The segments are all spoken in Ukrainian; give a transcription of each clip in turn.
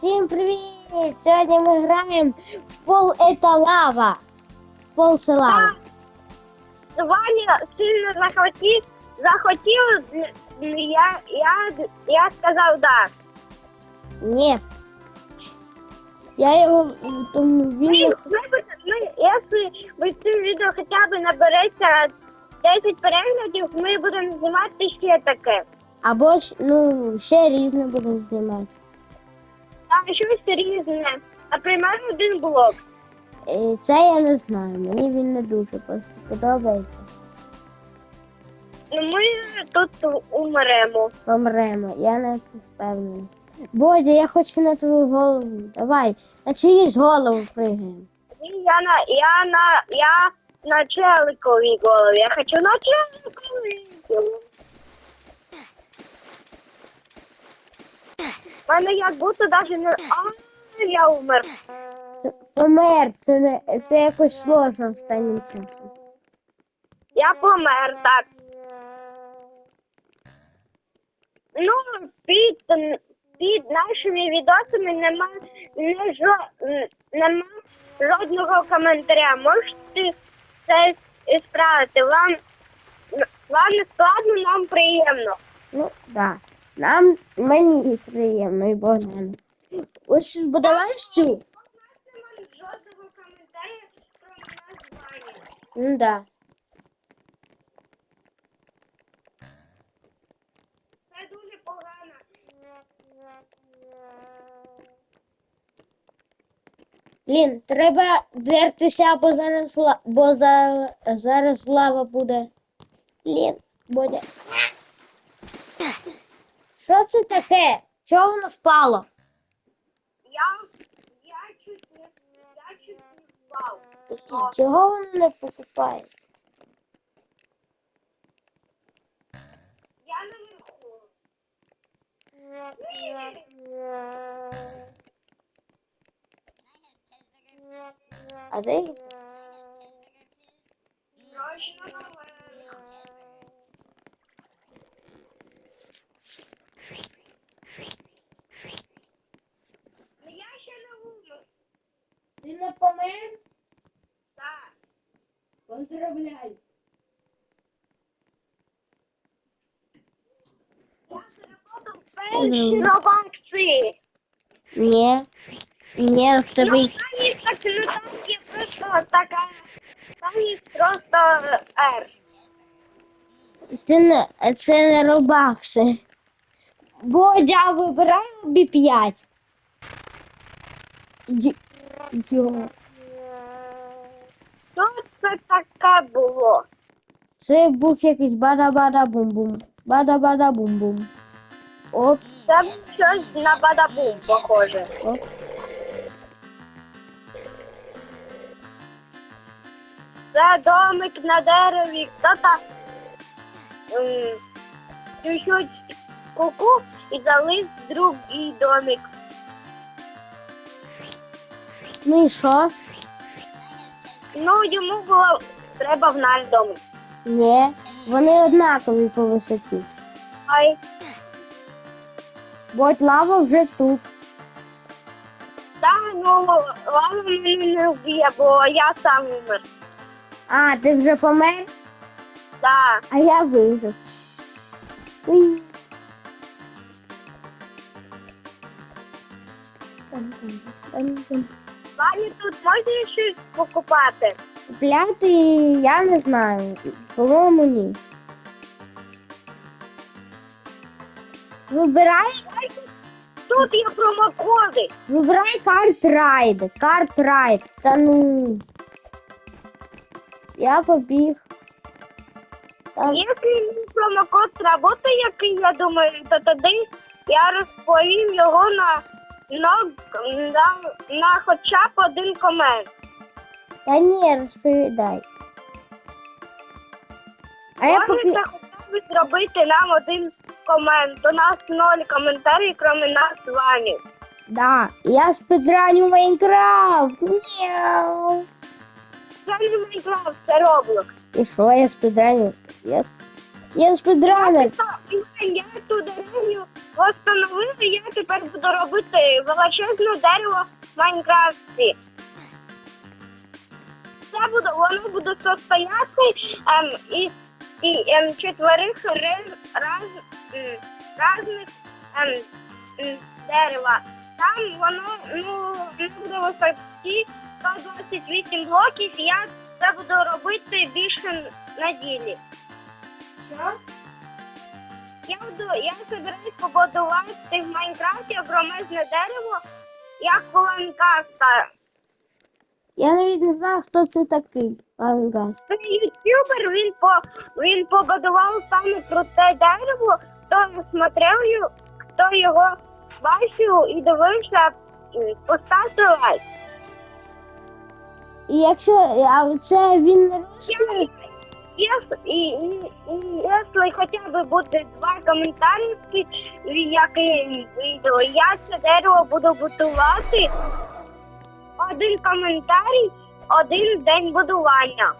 Всім привіт! Сьогодні ми граємо в пол это лава. В Пол це лава. Ваня сильно захотів, захотів, я, я, я сказав да. Ні. Я його тому Ми, він. ми, ми, якщо ви це відео хоча б набереться 10 переглядів, ми будемо знімати ще таке. Або ж, ну, ще різне будемо знімати. Там щось різне. Наприклад, один блок. Е, Це я не знаю. Мені він не дуже просто подобається. Ну, Ми тут умремо. Помремо, я не впевнений. Бодя, я хочу на твою голову. Давай, на чиюсь голову пригаємо. Я на, я на, я на челиковій голові. Я хочу на челиковій голові. Мене як будто навіть не... А, я умер. Це помер, це не це якось сложно останнім часом. Я помер, так. Ну, під, під нашими відосами нема, не жо, нема жодного коментаря. Можете це справити. Вам, вам не складно, нам приємно. Ну, да. Нам мені приємно і Богдану. Ось бо давай. Жодного коментаря про названня. Ну да. Це дуже погано. Лін, треба дертися, бо зараз бо зараз лава буде. Лін, Бодя. Що це таке? Чого воно впало? Я, я чуть не, я чуть не впав. Чого воно не покупається? Я наверху. А де наверх. Ну, Я ще не умер. Ти не помер? Так. Поздравляю. Я заработав перші робакси. Ні. Ні, в Ну, там є ну, там є просто така, там є просто R. Ти не, це не робакси. Бодя, вибирай обі 5. Йо. Що це таке було? Це був якийсь бада-бада-бум-бум. Бада-бада-бум-бум. Оп, Це щось на бадабум похоже. оп. Це домик на дереві. Хто-то чуть-чуть куку і заліз другий домик. Ну і що? Ну, йому було треба в наш домик. Ні. Вони однакові по висоті. Ай, Бодь лава вже тут. та ну ладно мене не вб'є, бо я сам умер. А, ти вже помер, Так. а я вижив. Уй. Вані тут можна щось покупати? Купляти я не знаю. По-моєму, ні. Вибирай, Тут є промокоди. вибирай карт райд. Карт райд. Та ну. Я побіг. Там, Якщо мій промокод сработає, який я думаю, то тоді я розповім його на, на, на, на хоча б один комент. та ні, розповідай. А я поки... Можете хоча б зробити нам один комент. У нас ноль коментарів, крім нас з вами. Да, я спідраню Майнкрафт. Мяу. Це не Майнкрафт, це Роблок. І що я спідраню? Я... сп- Я спідранер. Я ту деревню встановив, і я тепер буду робити величезне дерево в Майнкрафті. Це буде, воно буде состояти ем, із і, ем, четверих раз, раз, м, разних ем, м, дерева. Там воно ну, воно буде висоті 128 блоків, і я це буду робити більше неділі. Що? Я буду, я собираюсь побудувати в Майнкрафті огромезне дерево, як ланкаста. Я навіть не знаю, хто це такий. Ангас. Це ютубер, він по він побудував саме круте дерево, хто смотрев, його- хто його бачив і дивився, поставте лайк. І якщо. А це він не русський? Если, и, и, и если хотя бы буде два коментарі, під яким відео, я це дерево буду будувати. Один коментарій, один день будування.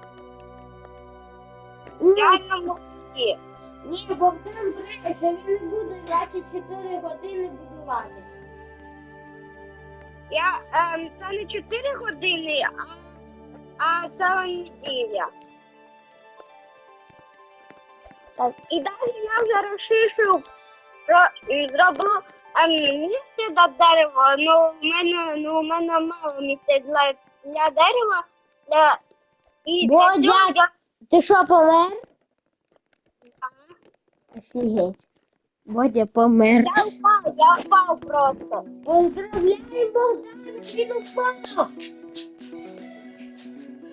Ні, Реально молодці. ні, Богдан бреше, він не буде 24 години будувати. Я, ем, це не 4 години, а, а ціла неділя. Так. І далі я вже розширю, і зроблю місце до дерева, ну у мене, ну, у мене мало місця для, для дерева. Для, і для Бодя! цього я Ти що, помер? Офігеть. Бодя помер. я впав, я впав просто. Поздравляю, Богдан, він упав.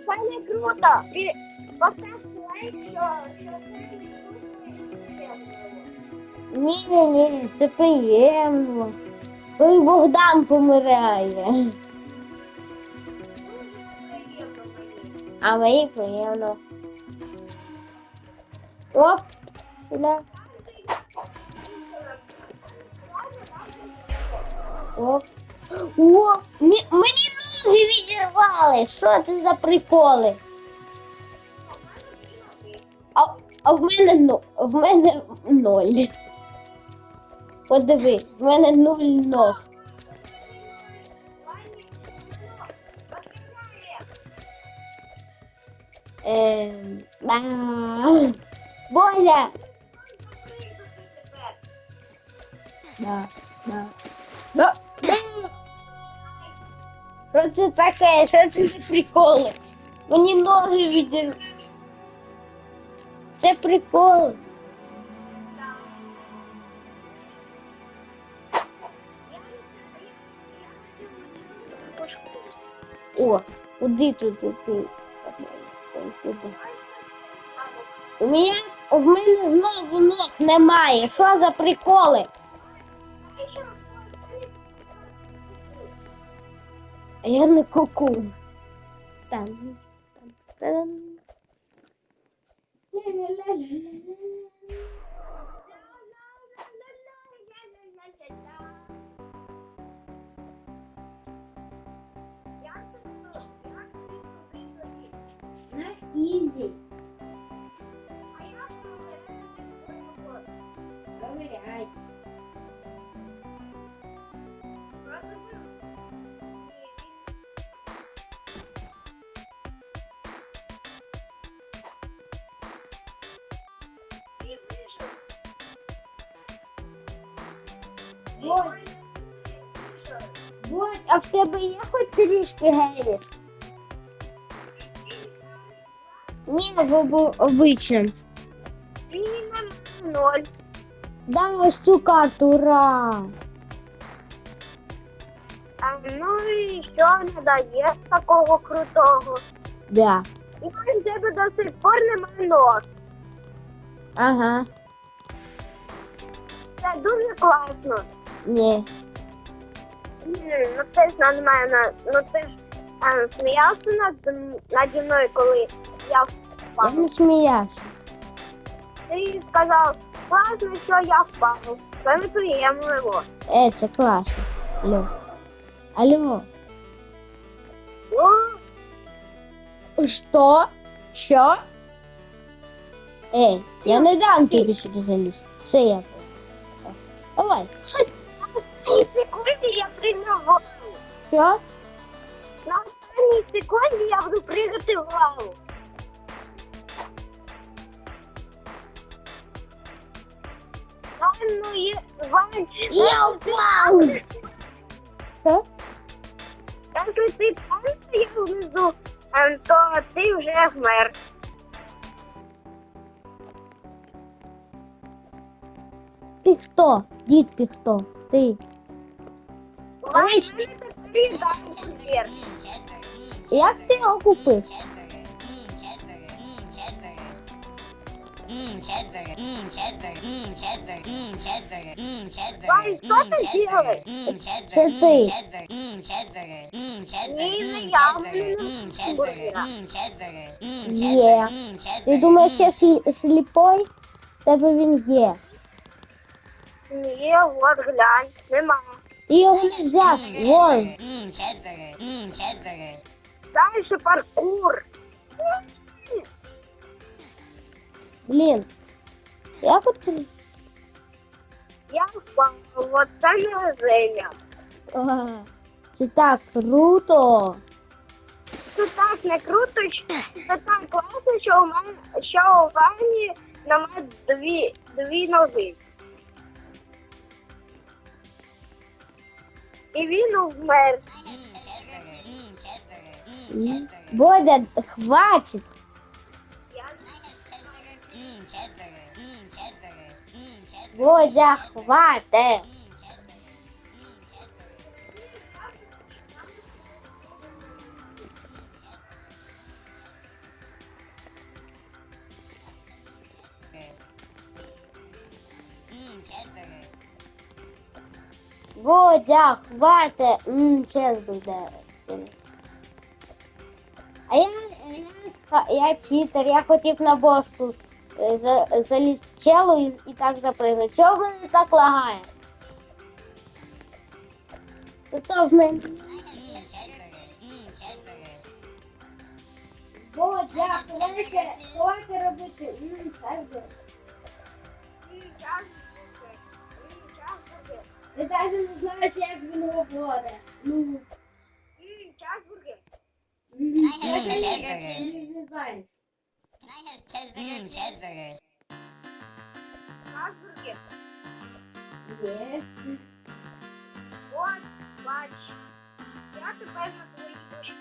Це не круто. І поставте лайк, що, що це не. Ні, ні, ні, це приємно. Коли Богдан помирає. А мені приємно. Оп, сюди. Оп. О, мені ноги відірвали. Що це за приколи? А, а в мене в мене ноль. Подиви, в мене нуль ног. Ем, Боля! Да. Да, да. Що це таке? Що це за приколи? Мені ноги відір... Це прикол. О, куди тут іти? У мене, в мене знову ног немає. Що за приколи? А я не куку. Там. там, там. Ой. Будь, а в тебе є хоч трішки гелів? Ні, в- обичним. Мінімум ноль. Дай ось цю карту, ура! А, ну і що не дає такого крутого? Да. І в тебе до сих пор немає ног. Ага. Це дуже класно. Ні. М, Ну ти ж над мене, ну ти ж а, сміявся над, наді мною, коли я Я впав. не сміявся. Ти сказав, класно, що я впав. Це неприємливо. Е, це класно. Алло. Алло. О, Що? Що? Ей, я не дам тобі сюди залізти. Це я. був. Давай. Секунді я прийняв голову. Що? На останній секунді я буду пригати в лаву. Ванну є... Вань... Я впав! Що? Якщо ти стояв внизу, то ти вже вмер. Ти хто? Дід ти хто? Ти. Як ти його купив? Вань, що ти? Це ти. Ні, не я, немає бургера. Є. Ти думаєш, я слі- сліпой? В Тебе він є. Ні, от глянь, нема. Ти його не взяв. Вон. Дальше паркур. Блін. Як от ти? Я впав, от це не везення. А, Це так круто. Це так не круто, що це так класно, що у мене що у Вані немає дві, дві ноги. І він умер. Бодя, хватить. Бодя, хватить. Бодя, хватить. М, Сейчас буде. А я, я, я читер, я хотів на боску е, за, залізти челу і, і так запрыгнути. Чого мене так лагає? Це в мене. Бодя, хватить, хватить робити. М, так же. Я навіть не знаю, чи як він говорить. Ну, Часбургер. м, я не не знаю. Часбургер. Є. От, бач. Я тепер на твоїй душі.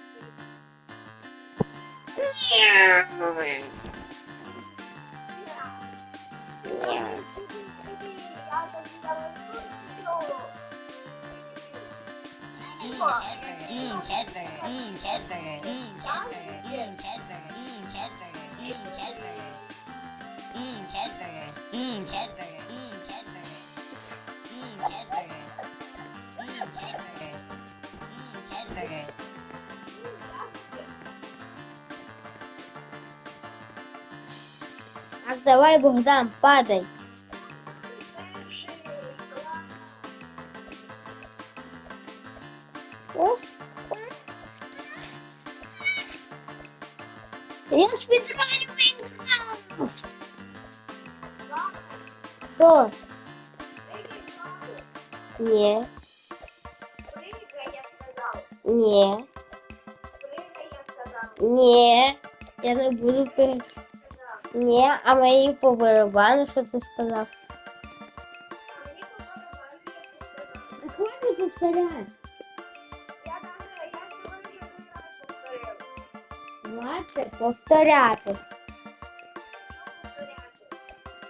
Так, давай, Богдан, падай. А мені по барабану, що ти сказав? Хватит повторять. Хватит повторяти.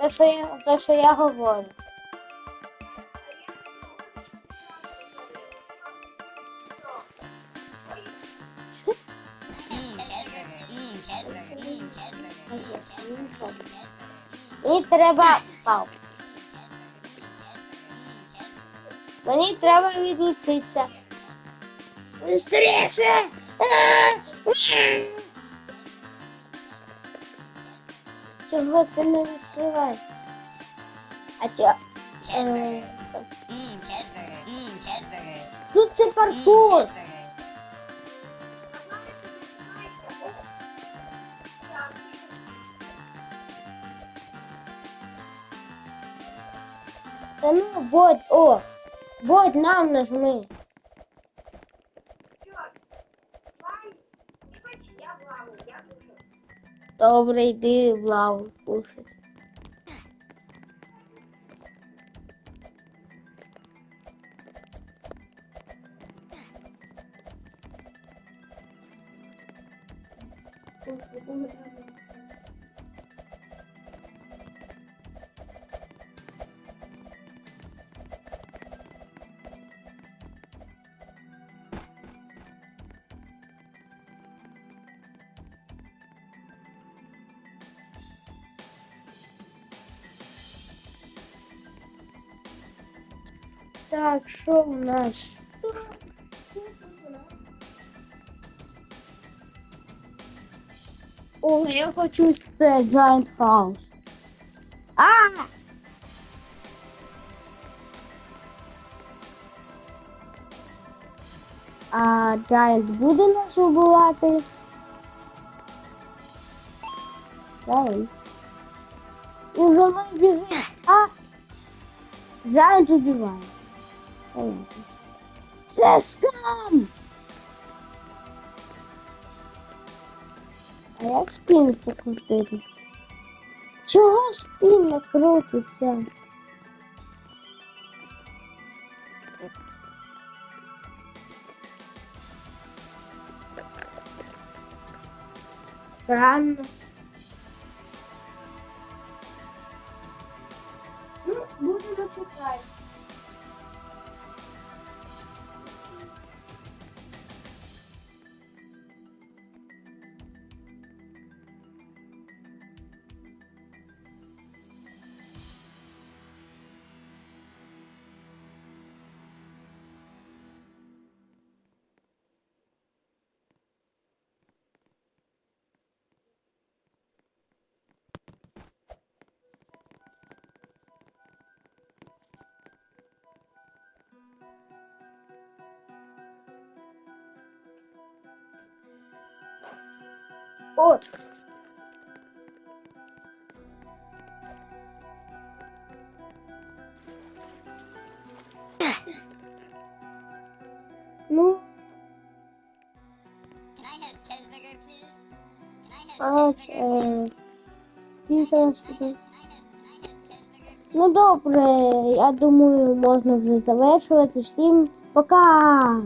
Те, що я, те, що я говорю. треба. Пау. Мені треба відлучитися. Быстріше! Чого ти не відкриваєш? А чо? Е, Тут це паркур. Та ну, бодь, о! Бодь, нам нажми. Що? Вам? Не хочу, я в лаву, я дуже. Добре, Так, що в нас? О, я хочу це Giant House. А! А Giant буде нас убивати? Giant. Він за мною біжить. А! Giant убиває. Це скам! А як спін покрутити? Чого спін не крутиться? Странно. Ну, будемо чекати. I have, can I have cheeseburger? Ну добре, я думаю, можна вже завершувати. Всім пока!